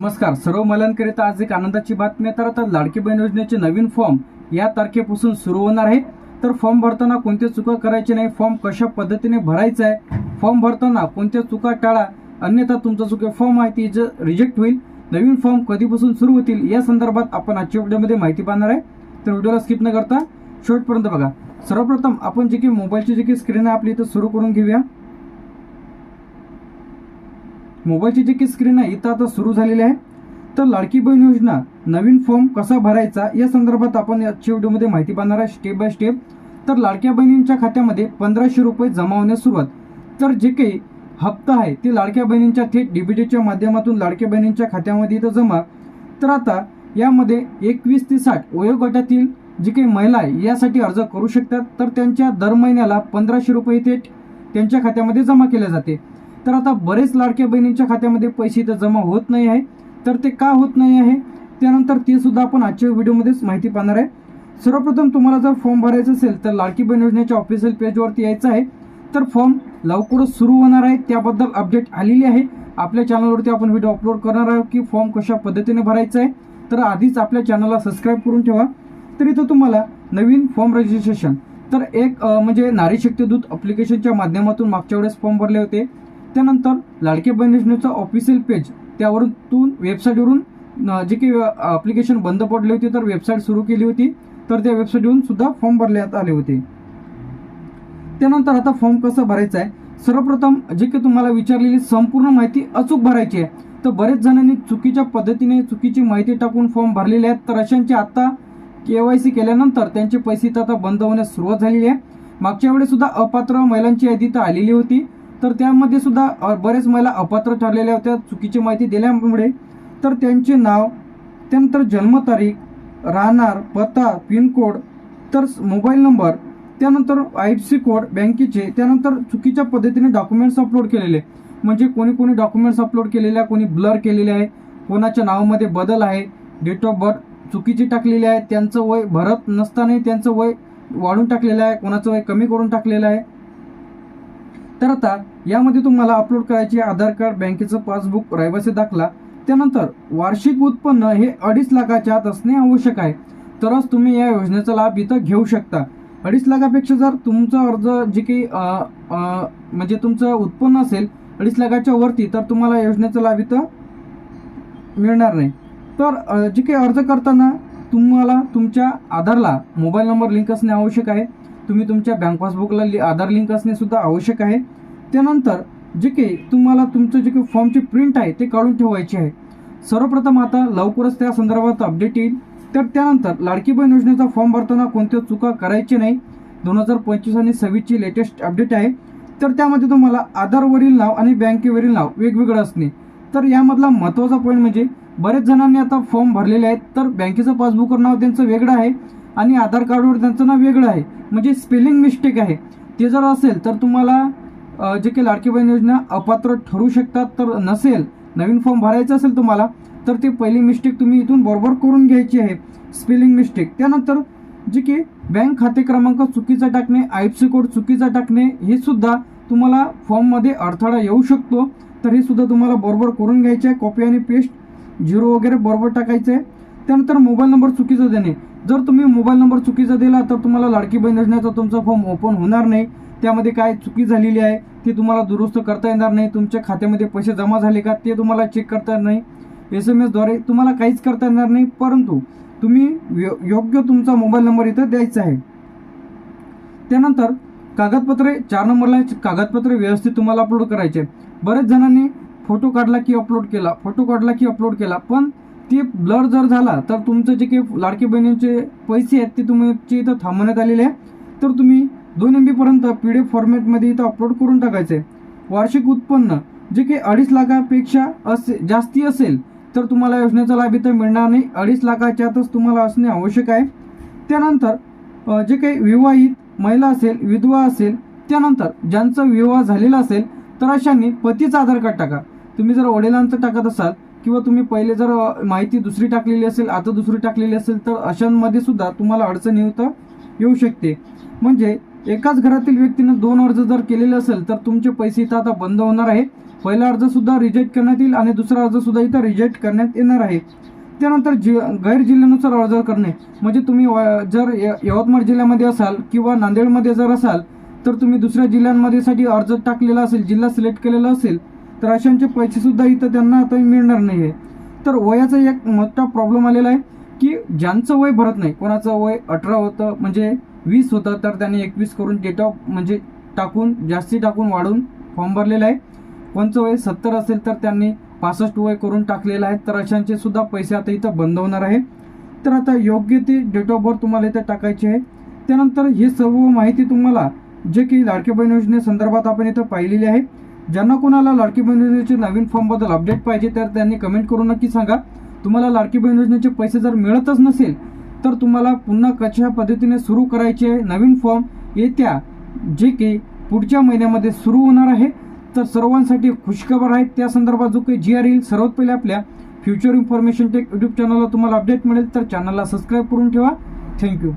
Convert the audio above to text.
नमस्कार. सर्व महिलांकरिता आज एक आनंदाची बातमी तर आता लाडकी बहीण योजनेचे नवीन फॉर्म या तारखेपासून सुरू होणार आहे तर फॉर्म भरताना कोणत्या चुका करायची नाही फॉर्म कशा पद्धतीने भरायचा आहे फॉर्म भरताना कोणत्या चुका टाळा अन्यथा तुमचा चुके फॉर्म आहे ती रिजेक्ट होईल नवीन फॉर्म कधीपासून सुरू होतील या संदर्भात आपण आजच्या व्हिडिओमध्ये माहिती पाहणार आहे. तर व्हिडिओला स्किप न करता शेवटपर्यंत बघा. सर्वप्रथम आपण जे की मोबाईलची जी की स्क्रीन आहे आपली इथं सुरू करून घेऊया. मोबाईलची जी काही स्क्रीन आहे इथं आता सुरू झालेली आहे. तर लाडकी बहीण योजना नवीन फॉर्म कसा भरायचा या संदर्भात आपण आजच्या व्हिडिओमध्ये माहिती पाहणार आहे स्टेप बाय स्टेप तर लाडक्या बहिणींच्या खात्यामध्ये पंधराशे रुपये जमा होण्यास सुरुवात. तर जे काही हप्ता आहे ते लाडक्या बहिणींच्या थेट डीबीटीच्या माध्यमातून लाडक्या बहिणींच्या खात्यामध्ये इथं जमा. तर आता यामध्ये एकवीस ते साठ वयोगटातील जी काही महिला आहे यासाठी अर्ज करू शकतात. तर त्यांच्या दर महिन्याला पंधराशे रुपये थेट त्यांच्या खात्यामध्ये जमा केले जाते. तर आता बरेच लाडक्या बहिणींच्या खात्यामध्ये पैसे इथं जमा होत नाही आहे. तर ते का होत नाही आहे? त्यानंतर ते सुद्धा आपण आजच्या व्हिडिओमध्येच माहिती पाहणार आहे. सर्वप्रथम तुम्हाला जर फॉर्म भरायचा असेल तर लाडकी बहीण योजनेच्या ऑफिशियल पेजवरती यायचं आहे. तर फॉर्म लवकरच सुरू होणार आहे. त्याबद्दल अपडेट आलेली आहे. आपल्या चॅनलवरती आपण व्हिडिओ अपलोड करणार आहोत की फॉर्म कशा पद्धतीने भरायचा आहे. तर आधीच आपल्या चॅनलला सबस्क्राईब करून ठेवा. तर इथं तुम्हाला नवीन फॉर्म रजिस्ट्रेशन तर एक म्हणजे नारी शक्ती दूत अप्लिकेशनच्या माध्यमातून मागच्या वेळेस फॉर्म भरले होते. त्यानंतर लाडके बहीण योजनेचं ऑफिशियल पेज त्यावरून तून वेबसाईटवरून जे काही अप्लिकेशन बंद पडले होते तर वेबसाईट सुरू केली होती. तर त्या वेबसाईटवरून सुद्धा फॉर्म भरण्यात आले होते. त्यानंतर आता फॉर्म कसं भरायचा आहे? सर्वप्रथम जे काही तुम्हाला विचारलेली संपूर्ण माहिती अचूक भरायची आहे. तर बरेच जणांनी चुकीच्या पद्धतीने चुकीची माहिती टाकून फॉर्म भरलेले आहेत. तर अशांचे आता के वाय सी केल्यानंतर त्यांचे पैसे तर आता बंद होण्यास सुरुवात झालेली आहे. मागच्या वेळेस सुद्धा अपात्र महिलांची यादी तर आलेली होती. तर त्यामध्ये सुद्धा बरेच महिला अपात्र ठरलेल्या होत्या चुकीची माहिती दिल्यामुळे तर त्यांचे नाव त्यानंतर जन्मतारीख राहणार पत्ता पिनकोड तर मोबाईल नंबर त्यानंतर आय एफ सी कोड बँकेचे त्यानंतर चुकीच्या पद्धतीने डॉक्युमेंट्स अपलोड केलेले. म्हणजे कोणी कोणी डॉक्युमेंट्स अपलोड केलेले आहे कोणी ब्लर केलेले आहे कोणाच्या नावामध्ये बदल आहे डेट ऑफ बर्थ चुकीची टाकलेली आहे त्यांचं वय भरत नसतानाही त्यांचं वय वाढून टाकलेलं आहे कोणाचं वय कमी करून टाकलेलं आहे. तर आता यामध्ये तुम्हाला अपलोड करायचे आधार कार्ड बँकेचं पासबुक रहिवासी दाखला त्यानंतर वार्षिक उत्पन्न हे अडीच लाखाच्या आत असणे आवश्यक आहे. तरच तुम्ही या योजनेचा लाभ इथं घेऊ शकता. अडीच लाखापेक्षा जर तुमचा अर्ज जे काही म्हणजे तुमचं उत्पन्न असेल अडीच लाखाच्या वरती तर तुम्हाला योजनेचा लाभ इथं मिळणार नाही. तर जे काही अर्ज करताना तुम्हाला तुमच्या आधारला मोबाईल नंबर लिंक असणे आवश्यक आहे. तुम्ही तुमच्या बँक पासबुकला लि आधार लिंक असणे सुद्धा आवश्यक आहे. त्यानंतर जे काही तुम्हाला तुमचं जे काही फॉर्मचे प्रिंट आहे ते काढून ठेवायचे आहे. सर्वप्रथम आता लवकरच त्या संदर्भात अपडेट येईल. तर त्यानंतर लाडकी बहीण योजनेचा फॉर्म भरताना कोणत्या चुका करायची नाही दोन हजार पंचवीस आणि सव्वीसची लेटेस्ट अपडेट आहे. तर त्यामध्ये तुम्हाला आधारवरील नाव आणि बँकेवरील नाव वेगवेगळं असणे. तर यामधला महत्त्वाचा पॉईंट म्हणजे बरेच जणांनी आता फॉर्म भरलेले आहेत तर बँकेचं पासबुकवर नाव त्यांचं वेगळं आहे. आणि आधार कार्डवर त्यांचं नाव वेगळं आहे. म्हणजे स्पेलिंग मिस्टेक आहे. ते जर असेल तर तुम्हाला जे काही लाडकी बहीण योजना अपात्र ठरू शकतात तर नसेल नवीन फॉर्म भरायचा असेल तुम्हाला तर ते पहिली मिस्टेक तुम्ही इथून बरोबर करून घ्यायची आहे. स्पेलिंग मिस्टेक त्यानंतर जे की बँक खाते क्रमांक चुकीचा टाकणे आय एफ सी कोड चुकीचा टाकणे हे सुद्धा तुम्हाला फॉर्ममध्ये अडथळा येऊ शकतो. तर हे सुद्धा तुम्हाला बरोबर करून घ्यायचे आहे. कॉपी आणि पेस्ट झिरो वगैरे बरोबर टाकायचं आहे. त्यानंतर मोबाईल नंबर चुकीचा देणे. जर तुम्ही मोबाईल नंबर चुकीचा दिला तर तुम्हाला लाडकी बहीण योजनेचा तुमचा फॉर्म ओपन होणार नाही. त्यामध्ये काय चुकी झालेली आहे ती तुम्हाला दुरुस्त करता येणार नाही. तुमच्या खात्यामध्ये पैसे जमा झाले का ते तुम्हाला चेक करता येणार नाही. एस एम एसद्वारे तुम्हाला काहीच करता येणार नाही परंतु तुम्ही योग्य तुमचा मोबाईल नंबर इथं द्यायचा आहे. त्यानंतर कागदपत्रे चार नंबरला कागदपत्रे व्यवस्थित तुम्हाला अपलोड करायचे बरेच जणांनी फोटो काढला की अपलोड केला फोटो काढला की अपलोड केला पण ते ब्लर जर झाला तर तुमचं जे काही लाडकी बहिणींचे पैसे आहेत ते तुमचे इथं थांबवण्यात आलेले आहे तर तुम्ही दोन एम बीपर्यंत पी डी एफ फॉर्मॅटमध्ये इथं अपलोड करून टाकायचे. वार्षिक उत्पन्न जे काही अडीच लाखापेक्षा असे जास्ती असेल तर तुम्हाला योजनेचा लाभ इथं मिळणार नाही. अडीच लाखाच्यातच तुम्हाला असणे आवश्यक आहे. त्यानंतर जे काही विवाहित महिला असेल विधवा असेल त्यानंतर ज्यांचा विवाह झालेला असेल तर अशांनी पतीचं आधार कार्ड टाका. तुम्ही जर वडिलांचं टाकत असाल किंवा तुम्ही पहिले जर माहिती दुसरी टाकलेली असेल आता दुसरी टाकलेली असेल तर अशांमध्ये सुद्धा तुम्हाला अडचण येऊ येऊ शकते. म्हणजे एकाच घरातील व्यक्तीनं दोन अर्ज जर केलेले असेल तर तुमचे पैसे इथं आता बंद होणार आहे पहिला अर्जसुद्धा रिजेक्ट करण्यात येईल आणि दुसरा अर्जसुद्धा इथं रिजेक्ट करण्यात येणार आहे. त्यानंतर जि गैर जिल्ह्यानुसार अर्ज करणे. म्हणजे तुम्ही व- जर य- यवतमाळ जिल्ह्यामध्ये असाल किंवा नांदेडमध्ये जर असाल तर तुम्ही दुसऱ्या जिल्ह्यांमध्ये साठी अर्ज टाकलेला असेल जिल्हा सिलेक्ट केलेला असेल तर अशांचे पैसेसुद्धा इथं त्यांना आता मिळणार नाही आहे तर वयाचा एक मोठा प्रॉब्लेम आलेला आहे की ज्यांचं वय भरत नाही कोणाचं वय अठरा होतं म्हणजे वीस होतं तर त्यांनी एकवीस करून डेट ऑफ म्हणजे टाकून जास्ती टाकून वाढून फॉर्म भरलेला आहे. कोणचं वय सत्तर असेल तर त्यांनी पासष्ट वय करून टाकलेलं आहे तर अशांचे सुद्धा पैसे आता इथं बंद होणार आहे. तर आता योग्य ते डेट ऑफ बर्थ तुम्हाला इथं टाकायचे आहे. त्यानंतर हे सर्व माहिती तुम्हाला जे की लाडके बहीण योजनेसंदर्भात आपण इथं पाहिलेली आहे. ज्यांना कोणाला लाडकी बहीण योजनेचे नवीन फॉर्मबद्दल अपडेट पाहिजे तर त्यांनी कमेंट करून नक्की सांगा. तुम्हाला लाडकी बहीण योजनेचे पैसे जर मिळतच नसेल तर तुम्हाला पुन्हा कशा पद्धतीने सुरू करायचे नवीन फॉर्म येत्या जे की पुढच्या महिन्यामध्ये सुरू होणार आहे. तर सर्वांसाठी खुशखबर आहे. त्या संदर्भात जो काही जी आर येईल सर्वात पहिले आपल्या फ्युचर इन्फॉर्मेशन टेक यूट्यूब चॅनलला तुम्हाला अपडेट मिळेल. तर चॅनलला सबस्क्राईब करून ठेवा. थँक्यू